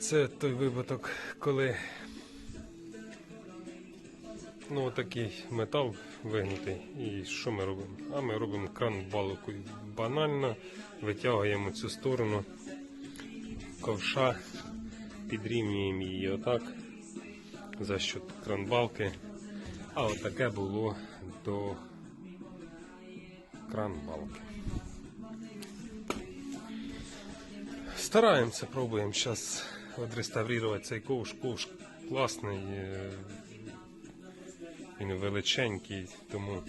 Це той випадок, коли ну, такий метал вигнутий. І що ми робимо? А ми робимо кран балкою. Банально витягуємо цю сторону ковша, підрівнюємо її отак за счет кранбалки. А отаке було до кранбалки. Стараємося, пробуємо зараз відреставрувати цей ковш. Ковш класний, е, він величенький, тому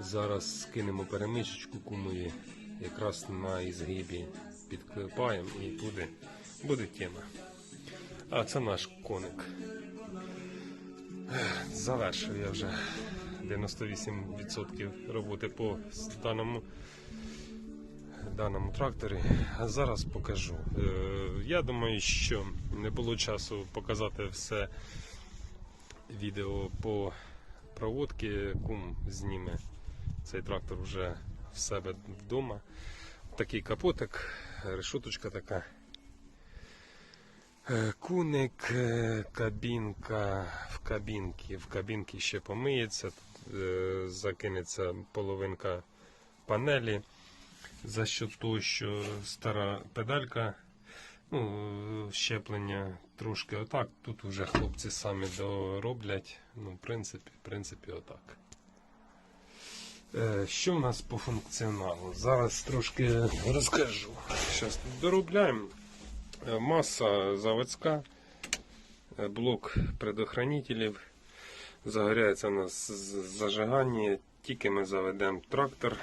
зараз скинемо перемичечку, кумує якраз на ізгибі підклепаємо і буде, буде тема. А це наш коник. Завершив я вже 98% роботи по даному даному тракторі. А зараз покажу. Е, Я думаю, що не було часу показати все відео по проводці. Кум зніме цей трактор вже в себе вдома. Такий капотик, решоточка така. Е, Куник, е, кабінка в кабінці. В кабінці ще помиється, закинеться половинка панелі за що того, що стара педалька, ну, щеплення трошки отак. Тут вже хлопці самі дороблять. Ну, в принципі, в принципі, отак. Е, Що в нас по функціоналу? Зараз трошки розкажу. Зараз доробляємо. Е, Маса заводська, е, блок предохранителів. Загоряється у нас зажигання. Тільки ми заведемо трактор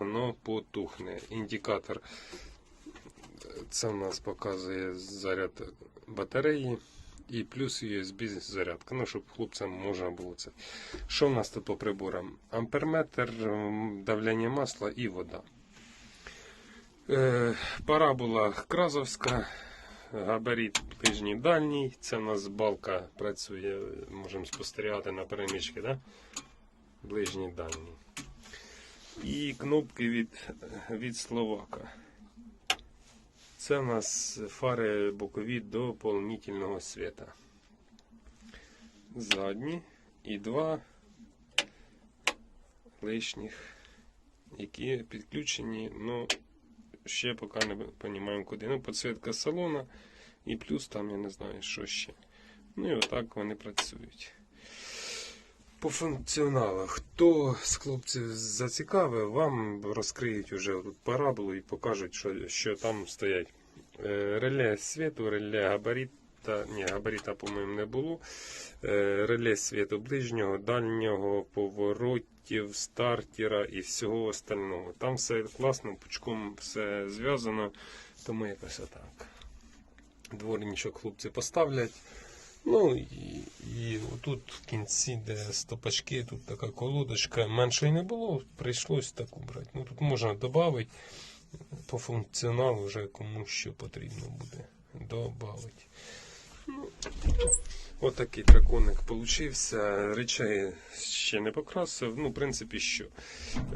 воно потухне. Індикатор це в нас показує заряд батареї і плюс USB зарядка. Ну, щоб хлопцям можна було це. Що в нас тут по приборам? Амперметр, давлення масла і вода. Е, парабола Кразовська, габарит ближній дальній. Це в нас балка працює, можемо спостерігати на перемічки, да? ближній дальній. І кнопки від, від Словака. Це у нас фари бокові до доповнительного світа. Задні і два лишніх, які підключені, ну ще поки не розуміємо куди. Ну, підсвітка салона і плюс там я не знаю, що ще. Ну і отак вони працюють. По функціоналу. Хто з хлопців зацікавив, вам розкриють уже параболу і покажуть, що, що там стоять. Е, Реле світу, реле габаріта. Ні, габаріта, по-моєму, не було. Е, Реле світу ближнього, дальнього, поворотів, стартера і всього остального. Там все класно, пучком все зв'язано, тому якось отак. Дворничок хлопці поставлять. Ну і, і отут в кінці, де стопачки, тут така колодочка. Меншої не було, прийшлось таку брати. Ну тут можна додати по функціоналу вже кому що потрібно буде додати. Отакий драконик получився. Речей ще не покрасив. Ну, в принципі, що.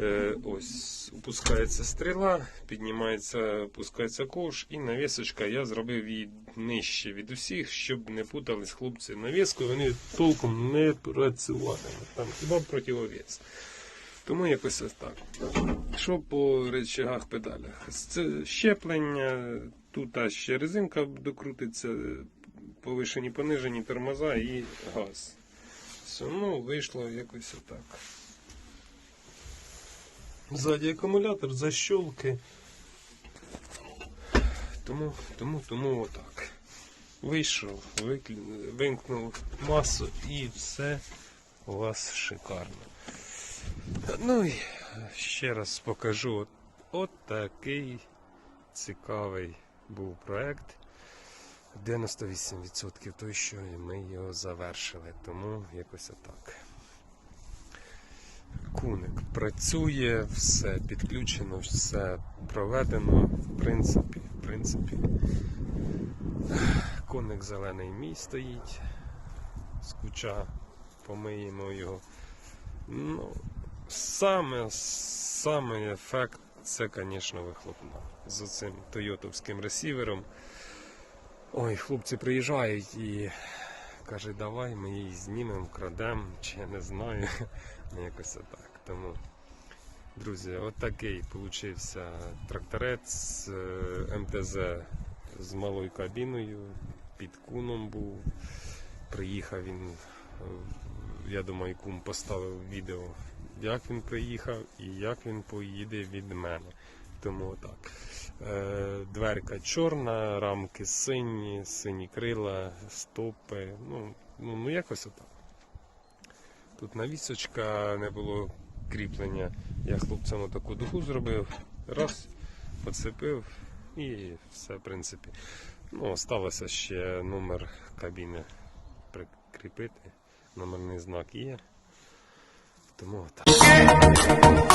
Е, ось, опускається стріла, піднімається, опускається ковш, і навісочка я зробив її нижче від усіх, щоб не путались хлопці навіскою, вони толком не працюватимуть. Там хіба противовес. Тому якось ось так. Що по речагах педалях? Це щеплення, тут ще резинка докрутиться, повишені, понижені тормоза і газ. Все, ну, вийшло якось отак. Ззаді акумулятор, защолки. Тому, тому, тому отак. Вийшов, вимкнув масу і все у вас шикарно. Ну і ще раз покажу. От, от такий цікавий був проект. 98% той, що ми його завершили. Тому якось отак. Куник працює, все підключено, все проведено. В принципі, в принципі. Коник зелений мій стоїть. З куча помиємо його. Ну, саме, саме ефект це, звісно, вихлопна. З оцим тойотовським ресівером. Ой, хлопці приїжджають і каже, давай ми її знімемо, крадемо, чи я не знаю. Ну, Якось отак. Тому, друзі, отакий получився тракторець е, МТЗ з малою кабіною, під куном був. Приїхав він, я думаю, кум поставив відео, як він приїхав і як він поїде від мене. Тому отак. Е, дверка чорна, рамки сині, сині крила, стопи. Ну, ну, ну якось отак. Тут навісочка не було кріплення. Я хлопцям таку дугу зробив, раз, поцепив і все, в принципі. Ну, осталося ще номер кабіни прикріпити. Номерний знак є. Тому отак.